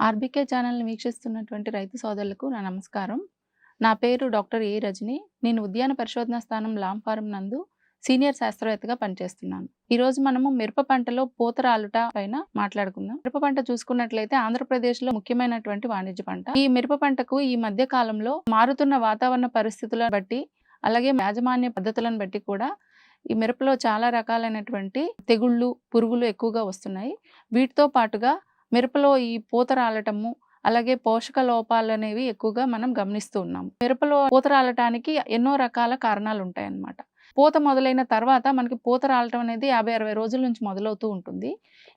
RBK ఛానల్ని వీక్షిస్తున్నటువంటి రైతు సోదరులకు నా నమస్కారం. నా పేరు డాక్టర్ ఏ రజని. నేను ఉద్యాన పరిశోధన స్థానం లాం ఫారం నందు సీనియర్ శాస్త్రవేత్తగా పనిచేస్తున్నాను. ఈ రోజు మనము మిరప పంటలో పూతరాలుట పైన మాట్లాడుకుందాం. మిరప పంట చూసుకున్నట్లయితే ఆంధ్రప్రదేశ్లో ముఖ్యమైనటువంటి వాణిజ్య పంట. ఈ మిరప పంటకు ఈ మధ్య కాలంలో మారుతున్న వాతావరణ పరిస్థితులను బట్టి అలాగే యాజమాన్య పద్ధతులను బట్టి కూడా ఈ మిరపలో చాలా రకాలైనటువంటి తెగుళ్ళు పురుగులు ఎక్కువగా వస్తున్నాయి. వీటితో పాటుగా మిరపలో ఈ పూత రాలటము అలాగే పోషక లోపాలు అనేవి ఎక్కువగా మనం గమనిస్తూ ఉన్నాం మిరపలో పూత రాలటానికి ఎన్నో రకాల కారణాలు ఉంటాయి అన్నమాట పూత మొదలైన తర్వాత మనకి పూత రాలటం అనేది యాభై అరవై రోజుల నుంచి మొదలవుతూ ఉంటుంది.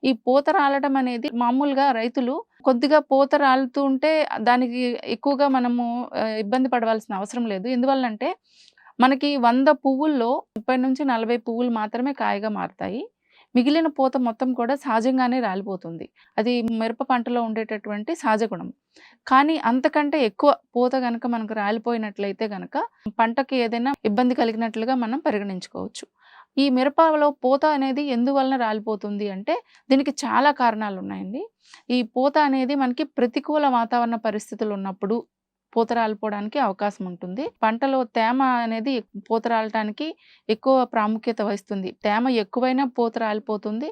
ఈ పూత రాలటం అనేది మామూలుగా రైతులు కొద్దిగా పూత రాలుతూ ఉంటే దానికి ఎక్కువగా మనము ఇబ్బంది పడవలసిన అవసరం లేదు. ఎందువల్లంటే మనకి వంద పువ్వుల్లో ముప్పై నుంచి నలభై పువ్వులు మాత్రమే కాయగా మారుతాయి. మిగిలిన పూత మొత్తం కూడా సహజంగానే రాలిపోతుంది. అది మిరప పంటలో ఉండేటటువంటి సహజ గుణం. కానీ అంతకంటే ఎక్కువ పూత కనుక మనకు రాలిపోయినట్లయితే కనుక పంటకి ఏదైనా ఇబ్బంది కలిగినట్లుగా మనం పరిగణించుకోవచ్చు. ఈ మిరపలో పూత అనేది ఎందువలన రాలిపోతుంది అంటే దీనికి చాలా కారణాలు ఉన్నాయండి ఈ పూత అనేది మనకి ప్రతికూల వాతావరణ పరిస్థితులు ఉన్నప్పుడు పూత రాలిపోవడానికి అవకాశం ఉంటుంది. పంటలో తేమ అనేది పూత రాలటానికి ఎక్కువ ప్రాముఖ్యత వహిస్తుంది. తేమ ఎక్కువైనా పూత రాలిపోతుంది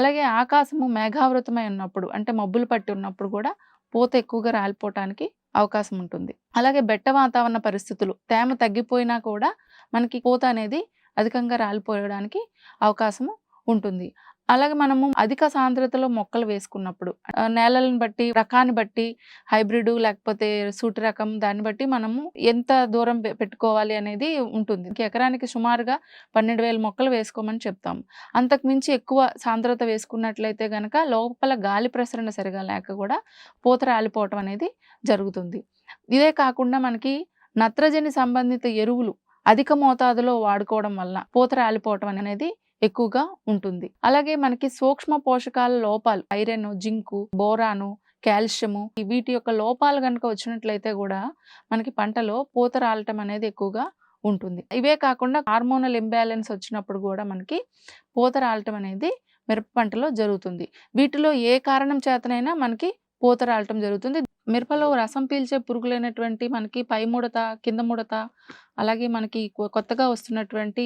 అలాగే ఆకాశము మేఘావృతమై ఉన్నప్పుడు అంటే మబ్బులు పట్టి ఉన్నప్పుడు కూడా పూత ఎక్కువగా రాలిపోవటానికి అవకాశం ఉంటుంది. అలాగే బెట్ట వాతావరణ పరిస్థితులు తేమ తగ్గిపోయినా కూడా మనకి పూత అనేది అధికంగా రాలిపోయడానికి అవకాశము ఉంటుంది. అలాగే మనము అధిక సాంద్రతలో మొక్కలు వేసుకున్నప్పుడు నేలలను బట్టి రకాన్ని బట్టి హైబ్రిడ్ లేకపోతే సూటి రకం దాన్ని బట్టి మనము ఎంత దూరం పెట్టుకోవాలి అనేది ఉంటుంది. ఎకరానికి సుమారుగా పన్నెండు వేల మొక్కలు వేసుకోమని చెప్తాము. అంతకు మించి ఎక్కువ సాంద్రత వేసుకున్నట్లయితే గనక లోపల గాలి ప్రసరణ సరిగా లేక కూడా పూత రాలిపోవటం అనేది జరుగుతుంది. ఇదే కాకుండా మనకి నత్రజని సంబంధిత ఎరువులు అధిక మోతాదులో వాడుకోవడం వల్ల పూత రాలిపోవటం అనేది ఎక్కువగా ఉంటుంది. అలాగే మనకి సూక్ష్మ పోషకాల లోపాలు ఐరన్ జింకు బోరాను కాల్షియము వీటి యొక్క లోపాలు కనుక వచ్చినట్లయితే కూడా మనకి పంటలో పూత రాలటం అనేది ఎక్కువగా ఉంటుంది. ఇవే కాకుండా హార్మోనల్ ఇంబ్యాలెన్స్ వచ్చినప్పుడు కూడా మనకి పూత రాలటం అనేది మిరప పంటలో జరుగుతుంది. వీటిలో ఏ కారణం చేతనైనా మనకి పూత రాలటం జరుగుతుంది. మిరపలో రసం పీల్చే పురుగులైనటువంటి మనకి పై ముడత కింద ముడత అలాగే మనకి కొత్తగా వస్తున్నటువంటి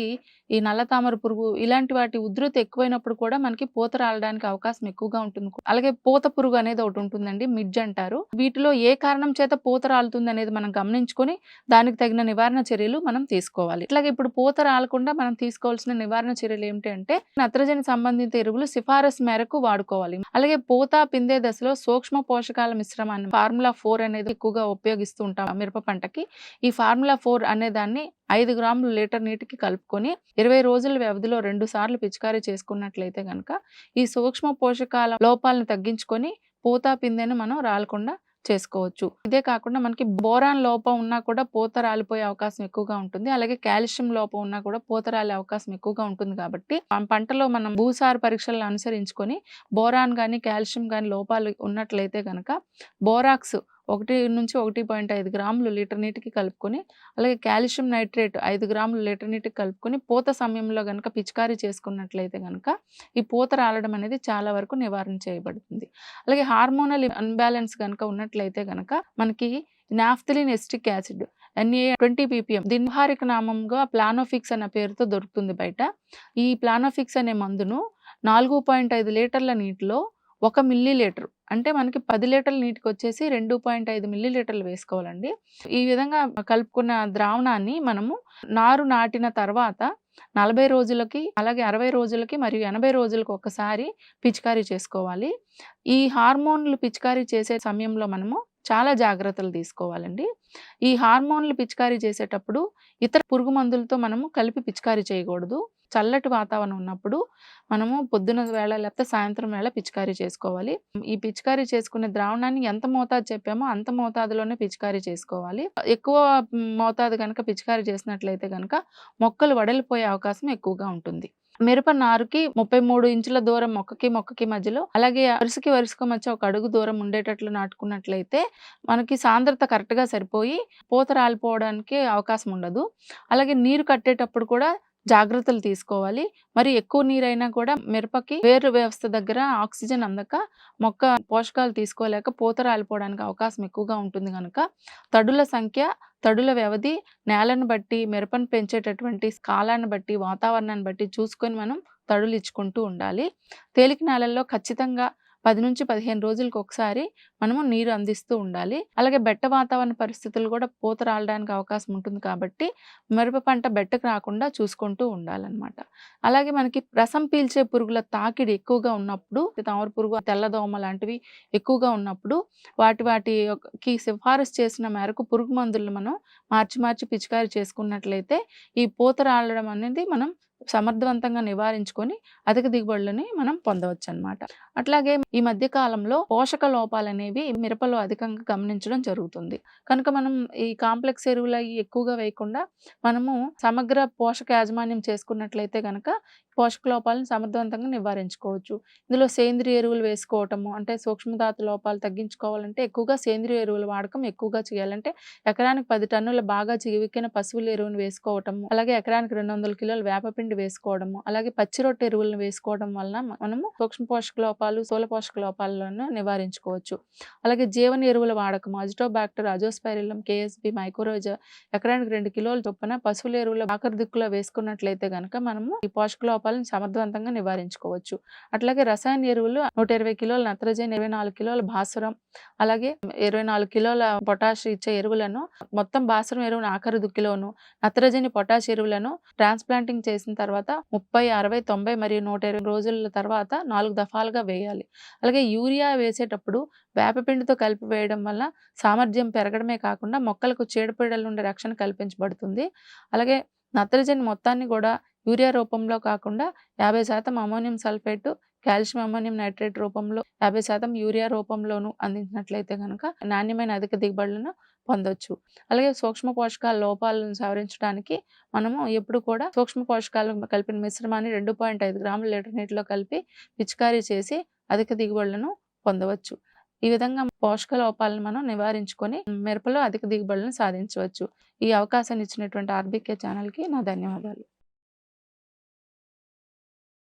ఈ నల్ల తామర పురుగు ఇలాంటి వాటి ఉధృతి ఎక్కువైనప్పుడు కూడా మనకి పూత రాలడానికి అవకాశం ఎక్కువగా ఉంటుంది. అలాగే పూత పురుగు అనేది ఒకటి ఉంటుందండి మిడ్జ్ అంటారు. వీటిలో ఏ కారణం చేత పూత రాలుతుంది అనేది మనం గమనించుకొని దానికి తగిన నివారణ చర్యలు మనం తీసుకోవాలి. ఇట్లాగే ఇప్పుడు పూత రాలకుండా మనం తీసుకోవాల్సిన నివారణ చర్యలు ఏమిటి అంటే నత్రజని సంబంధిత ఎరువులు సిఫారసు మేరకు వాడుకోవాలి. అలాగే పూత పిందే దశలో సూక్ష్మ పోషకాల మిశ్రమాన్ని ఫార్ములా ఫోర్ అనేది ఎక్కువగా ఉపయోగిస్తూ ఉంటాం మిరప పంటకి. ఈ ఫార్ములా ఫోర్ అనే దాన్ని ఐదు గ్రాములు లీటర్ నీటికి కలుపుకొని ఇరవై రోజుల వ్యవధిలో రెండు సార్లు పిచికారీ చేసుకున్నట్లయితే కనుక ఈ సూక్ష్మ పోషకాల లోపాలను తగ్గించుకొని పూత పిందెను మనం రాలకుండా చేసుకోవచ్చు. ఇదే కాకుండా మనకి బోరాన్ లోపం ఉన్నా కూడా పూత రాలిపోయే అవకాశం ఎక్కువగా ఉంటుంది. అలాగే కాల్షియం లోపం ఉన్నా కూడా పూత రాలే అవకాశం ఎక్కువగా ఉంటుంది కాబట్టి ఆ పంటలో మనం భూసార పరీక్షలను అనుసరించుకొని బోరాన్ కానీ కాల్షియం కానీ లోపాలు ఉన్నట్లయితే కనుక బోరాక్స్ ఒకటి నుంచి ఒకటి పాయింట్ ఐదు గ్రాములు లీటర్ నీటికి కలుపుకొని అలాగే కాల్షియం నైట్రేట్ ఐదు గ్రాములు లీటర్ నీటికి కలుపుకొని పూత సమయంలో కనుక పిచికారీ చేసుకున్నట్లయితే కనుక ఈ పూత రాలడం అనేది చాలా వరకు నివారణ చేయబడుతుంది. అలాగే హార్మోనల్ అన్బ్యాలెన్స్ కనుక ఉన్నట్లయితే కనుక మనకి naphthalene acetic acid NA twenty PPM దిన్హారిక నామంగా ప్లానోఫిక్స్ అన్న పేరుతో దొరుకుతుంది బయట. ఈ ప్లానోఫిక్స్ అనే మందును నాలుగు పాయింట్ ఐదు లీటర్ల నీటిలో ఒక మిల్లీ లీటర్ అంటే మనకి పది లీటర్ల నీటికి వచ్చేసి రెండు పాయింట్ ఐదు మిల్లీ లీటర్లు వేసుకోవాలండి. ఈ విధంగా కలుపుకున్న ద్రావణాన్ని మనము నారు నాటిన తర్వాత నలభై రోజులకి అలాగే అరవై రోజులకి మరియు ఎనభై రోజులకు ఒకసారి పిచికారీ చేసుకోవాలి. ఈ హార్మోన్లు పిచికారీ చేసే సమయంలో మనము చాలా జాగ్రత్తలు తీసుకోవాలండి. ఈ హార్మోన్లు పిచికారీ చేసేటప్పుడు ఇతర పురుగు మందులతో మనము కలిపి పిచికారీ చేయకూడదు. చల్లటి వాతావరణం ఉన్నప్పుడు మనము పొద్దున వేళ లేకపోతే సాయంత్రం వేళ పిచికారీ చేసుకోవాలి. ఈ పిచికారీ చేసుకునే ద్రావణాన్ని ఎంత మోతాదు చెప్పామో అంత మోతాదులోనే పిచికారీ చేసుకోవాలి. ఎక్కువ మోతాదు కనుక పిచికారీ చేసినట్లయితే కనుక మొక్కలు వడలిపోయే అవకాశం ఎక్కువగా ఉంటుంది. మిరప నారుకి ముప్పై మూడు ఇంచుల దూరం మొక్కకి మొక్కకి మధ్యలో అలాగే వరుసకి వరుసకు మధ్య ఒక అడుగు దూరం ఉండేటట్లు నాటుకున్నట్లయితే మనకి సాంద్రత కరెక్ట్గా సరిపోయి పూత రాలిపోవడానికి అవకాశం ఉండదు. అలాగే నీరు కట్టేటప్పుడు కూడా జాగ్రత్తలు తీసుకోవాలి. మరి ఎక్కువ నీరైనా కూడా మిరపకి వేరు వ్యవస్థ దగ్గర ఆక్సిజన్ అందక మొక్క పోషకాలు తీసుకోలేక పూత రాలిపోవడానికి అవకాశం ఎక్కువగా ఉంటుంది కనుక తడుల సంఖ్య, తడుల వ్యవధి, నేలను బట్టి, మిరపను పెంచేటటువంటి కాలాన్ని బట్టి, వాతావరణాన్ని బట్టి చూసుకొని మనం తడులు ఇచ్చుకుంటూ ఉండాలి. తేలిక నేలల్లో ఖచ్చితంగా 10-15 రోజులకు ఒకసారి మనము నీరు అందిస్తూ ఉండాలి. అలాగే బెట్ట వాతావరణ పరిస్థితులు కూడా పూత రాలడానికి అవకాశం ఉంటుంది కాబట్టి మిరప పంట బెట్టకు రాకుండా చూసుకుంటూ ఉండాలన్నమాట. అలాగే మనకి రసం పీల్చే పురుగుల తాకిడి ఎక్కువగా ఉన్నప్పుడు తామర పురుగు, తెల్లదోమ లాంటివి ఎక్కువగా ఉన్నప్పుడు వాటి వాటి సిఫారసు చేసిన మేరకు పురుగు మందులను మనం మార్చి మార్చి పిచికారి చేసుకున్నట్లయితే ఈ పూత రాలడం అనేది మనం సమర్థవంతంగా నివారించుకొని అధిక దిగుబడులని మనం పొందవచ్చు అనమాట అట్లాగే ఈ మధ్య కాలంలో పోషక లోపాలనేవి మిరపలో అధికంగా గమనించడం జరుగుతుంది. కనుక మనం ఈ కాంప్లెక్స్ ఎరువులయి ఎక్కువగా వేయకుండా మనము సమగ్ర పోషక యాజమాన్యం చేసుకున్నట్లయితే కనుక పోషక లోపాలను సమర్థవంతంగా నివారించుకోవచ్చు. ఇందులో సేంద్రియ ఎరువులు వేసుకోవటము అంటే సూక్ష్మదాత లోపాలు తగ్గించుకోవాలంటే ఎక్కువగా సేంద్రియ ఎరువుల వాడకం ఎక్కువగా చేయాలంటే ఎకరానికి పది టన్నుల బాగా చివికిన పశువుల ఎరువును వేసుకోవటము. అలాగే ఎకరానికి 200 కిలోల వేపపిండి వేసుకోవడము. అలాగే పచ్చి రొట్టె ఎరువులను వేసుకోవడం వలన మనము సూక్ష్మ పోషక లోపాలు, స్థూల పోషక లోపాలను నివారించుకోవచ్చు. అలాగే జీవన ఎరువుల వాడకం అజిటోబాక్టర్, అజోస్పైరిలం కేఎస్బి, మైకోరైజా ఎకరానికి రెండు కిలోల చొప్పున పశువుల ఎరువుల ఆఖరి దిక్కులో వేసుకున్నట్లయితే గనక మనము ఈ పోషక లోపాలను సమర్థవంతంగా నివారించుకోవచ్చు. అట్లాగే రసాయన ఎరువులు 120 కిలోల నత్రజని, 24 కిలోల భాసురం అలాగే 24 కిలోల పొటాష్ ఇచ్చే ఎరువులను మొత్తం భాసురం ఎరువును ఆఖరి దుక్కిలోను, నత్రజని, పొటాష్ ఎరువులను ట్రాన్స్‌ప్లాంటింగ్ చేసిన తర్వాత 30, 60, 90 మరియు 120 రోజుల తర్వాత నాలుగు దఫాలుగా వేయాలి. అలాగే యూరియా వేసేటప్పుడు వేపపిండితో కలిపి వేయడం వల్ల సామర్థ్యం పెరగడమే కాకుండా మొక్కలకు చీడపీడల నుండి రక్షణ కల్పించబడుతుంది. అలాగే నత్రజని మొత్తాన్ని కూడా యూరియా రూపంలో కాకుండా 50% ammonium sulphate calcium ammonium nitrate రూపంలో, 50% యూరియా రూపంలోనూ అందించినట్లయితే కనుక నాణ్యమైన అధిక దిగుబడులను పొందొచ్చు. అలాగే సూక్ష్మ పోషకాల లోపాలను సవరించడానికి మనము ఎప్పుడు కూడా సూక్ష్మ పోషకాలు కలిపిన మిశ్రమాన్ని 2.5 గ్రాముల లీటర్ నీటిలో కలిపి పిచికారీ చేసి అధిక దిగుబడులను పొందవచ్చు. ఈ విధంగా పోషక లోపాలను మనం నివారించుకొని మిరపలో అధిక దిగుబడులను సాధించవచ్చు. ఈ అవకాశాన్ని ఇచ్చినటువంటి ఆర్బీకే ఛానల్‌కి నా ధన్యవాదాలు.